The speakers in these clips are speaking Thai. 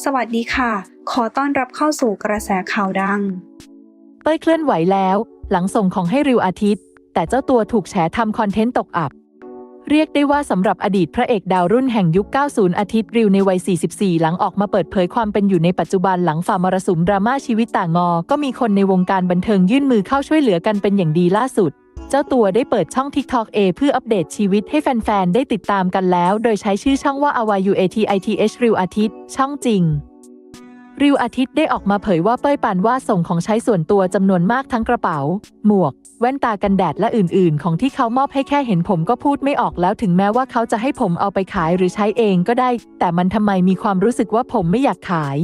สวัสดีค่ะ ขอต้อนรับเข้าสู่กระแสข่าวดัง เป้ยเคลื่อนไหวแล้ว หลังส่งของให้ริวอาทิตย์ แต่เจ้าตัวถูกแฉทำคอนเทนต์ตกอับ เรียกได้ว่าสำหรับอดีตพระเอกดาวรุ่นแห่งยุค 90 อาทิตย์ริวในวัย 44 หลังออกมาเปิดเผยความเป็นอยู่ในปัจจุบันหลังฝ่ามรสุมดราม่าชีวิตต่างงอ ก็มีคนในวงการบันเทิงยื่นมือเข้าช่วยเหลือกันเป็นอย่างดีล่าสุด เจ้าตัวได้เปิดช่อง TikTok A เพื่ออัปเดตชีวิตให้แฟน ๆ ได้ติดตามกันแล้ว โดยใช้ชื่อช่องว่า awayuatith ริวอาทิตย์ ช่องจริง ริวอาทิตย์ได้ออกมาเผยว่าเป้ยปานว่าส่งของใช้ส่วนตัวจำนวนมากทั้งกระเป๋า หมวก แว่นตากันแดดและอื่น ๆ ของที่เขามอบให้แค่เห็นผมก็พูดไม่ออกแล้วถึงแม้ว่าเขาจะให้ผมเอาไปขายหรือใช้เองก็ได้ แต่มันทำไมมีความรู้สึกว่าผมไม่อยากขาย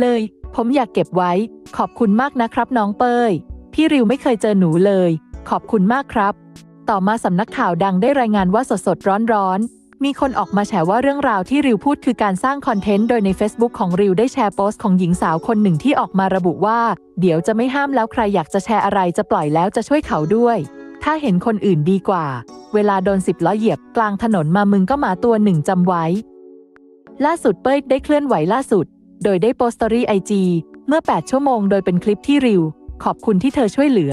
เลย ผมอยากเก็บไว้ ขอบคุณมากนะครับน้องเป้ยพี่ริวไม่เคยเจอหนูเลย ขอบคุณมากครับ ต่อมาสำนักข่าวดังได้รายงานว่าสดๆร้อนๆมีคนออกมาแฉว่าเรื่องราวที่ริวพูดคือการสร้างคอนเทนต์โดยใน Facebook ของริวได้แชร์โพสต์ของหญิงสาวคนหนึ่งที่ออกมาระบุว่า เดี๋ยวจะไม่ห้ามแล้วใครอยากจะแชร์อะไรจะปล่อยแล้วจะช่วยเขาด้วย ถ้าเห็นคนอื่นดีกว่า เวลาโดนสิบล้อเหยียบกลางถนนมามึงก็มาตัวหนึ่งจำไว้ ล่าสุดเป้ยได้เคลื่อนไหวล่าสุด โดยได้โพสต์สตอรี่ไอจีเมื่อ 8 ชั่วโมง โดยเป็นคลิปที่ริว ขอบคุณที่เธอช่วยเหลือ